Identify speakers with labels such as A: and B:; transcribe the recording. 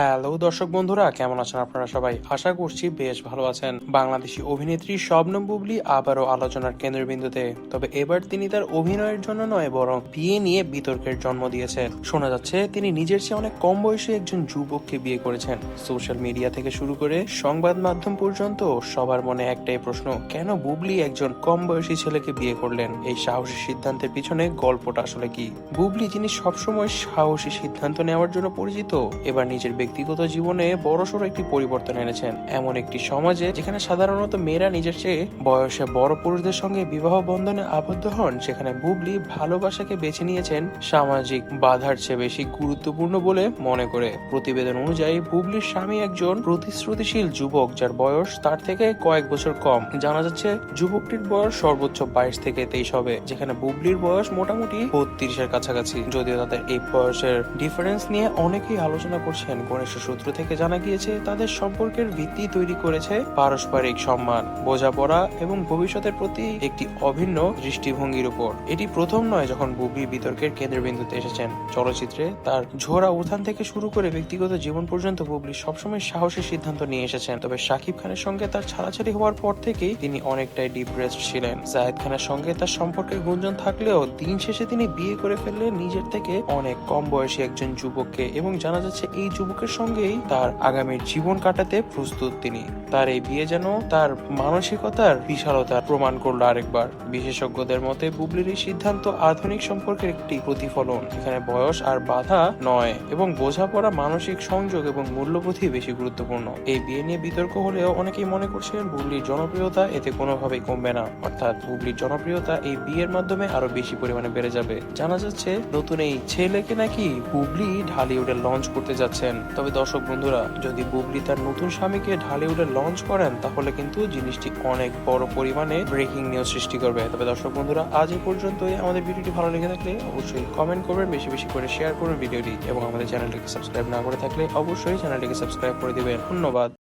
A: Hello দর্শক বন্ধুরা, কেমন আছেন আপনারা সবাই? আশা করছি বেশ ভালো আছেন। বাংলাদেশি অভিনেত্রী শবনম বুবলি আবারও আলোচনার কেন্দ্রবিন্দুতে। তবে এবার তিনি তার অভিনয়ের জন্য নয়, বরং বিয়ে নিয়ে বিতর্কের জন্ম দিয়েছেন শোনা যাচ্ছে, তিনি নিজের চেয়ে অনেক কম বয়সী একজন যুবককে বিয়ে করেছেন। সোশ্যাল মিডিয়া থেকে শুরু করে সংবাদ মাধ্যম পর্যন্ত সবার মনে একটাই প্রশ্ন, কেন বুবলি একজন কম বয়সী ছেলেকে বিয়ে করলেন? এই সাহসী সিদ্ধান্তের পিছনে গল্পটা আসলে কি? বুবলি, যিনি সবসময় সাহসী সিদ্ধান্ত নেওয়ার জন্য পরিচিত, এবার নিজের ব্যক্তিগত জীবনে বড়সড় একটি পরিবর্তন এনেছেন। এমন একটি সমাজে যেখানে সাধারণত মেয়েরা নিজের চেয়ে বয়সে বড় পুরুষদের সঙ্গে বিবাহ বন্ধনে আবদ্ধ হন, সেখানে বুবলি ভালোবাসাকে বেছে নিয়েছেন সামাজিক বাধার চেয়ে বেশি গুরুত্বপূর্ণ বলে মনে করে। প্রতিবেদন অনুযায়ী, বুবলির স্বামী একজন প্রতিশ্রুতিশীল যুবক যার বয়স তার থেকে কয়েক বছর কম। জানা যাচ্ছে, যুবকটির বয়স সর্বোচ্চ বাইশ থেকে তেইশ হবে, যেখানে বুবলির বয়স মোটামুটি বত্রিশের কাছাকাছি। যদিও তাদের এই বয়সের ডিফারেন্স নিয়ে অনেকেই আলোচনা করছেন ঘনিষ্ঠ সূত্র থেকে জানা গিয়েছে, তাদের সম্পর্কের ভিত্তি তৈরি করেছে পারস্পরিক সম্মান, বোঝাপড়া এবং ভবিষ্যতের প্রতি একটি অভিন্ন দৃষ্টিভঙ্গির উপর। এটি প্রথম নয় যখন বুবলি বিতর্কের কেন্দ্রবিন্দুতে এসেছেন। চলচ্চিত্রে তার ঝোরা উত্থান থেকে শুরু করে ব্যক্তিগত জীবন পর্যন্ত বুবলি সবসময় সাহসী সিদ্ধান্ত নিয়ে এসেছেন। তবে শাকিব খানের সঙ্গে তার ছাড়াছাড়ি হওয়ার পর থেকেই তিনি অনেকটাই ডিপ্রেসড ছিলেন। জায়েদ খানের সঙ্গে তার সম্পর্কের গুঞ্জন থাকলেও দিন শেষে তিনি বিয়ে করে ফেললেন নিজের থেকে অনেক কম বয়সী একজন যুবককে এবং জানা যাচ্ছে এই যুবকের সঙ্গেই তার আগামীর জীবন কাটাতে প্রস্তুত তিনি। তার এই বিয়ে যেন তার মানসিকতার বিশালতার প্রমাণ করল আরেকবার। বিশেষজ্ঞদের মতে, বুবলির এই সিদ্ধান্ত আধুনিক সম্পর্কের একটি প্রতিফলন। এখানে বয়স আর বাধা নয় এবং বোঝাপড়া, মানসিক সংযোগ এবং মূল্যবোধই বেশি গুরুত্বপূর্ণ। এই বিয়ে নিয়ে বিতর্ক হলেও অনেকেই মনে করছেন বুবলির জনপ্রিয়তা এতে কোনোভাবেই কমবে না। অর্থাৎ বুবলির জনপ্রিয়তা এই বিয়ের মাধ্যমে আরও বেশি পরিমাণে বেড়ে যাবে। জানা যাচ্ছে, নতুন এই ছেলেকে নাকি বুবলি ঢালিউডে লঞ্চ করতে যাচ্ছেন। তবে দর্শক বন্ধুরা, যদি বুবলি তার নতুন স্বামীকে ঢালিউডে লঞ্চ করেন, তাহলে কিন্তু জিনিসটি অনেক বড় পরিমাণে ব্রেকিং নিউজ সৃষ্টি করবে। তবে দর্শক বন্ধুরা, আজ এই পর্যন্তই। আমাদের ভিডিওটি ভালো লেগে থাকলে অবশ্যই কমেন্ট করবেন, বেশি বেশি করে শেয়ার করবেন ভিডিওটি। এবং আমাদের চ্যানেলটিকে সাবস্ক্রাইব না করে থাকলে অবশ্যই চ্যানেলটিকে সাবস্ক্রাইব করে দেবেন। ধন্যবাদ।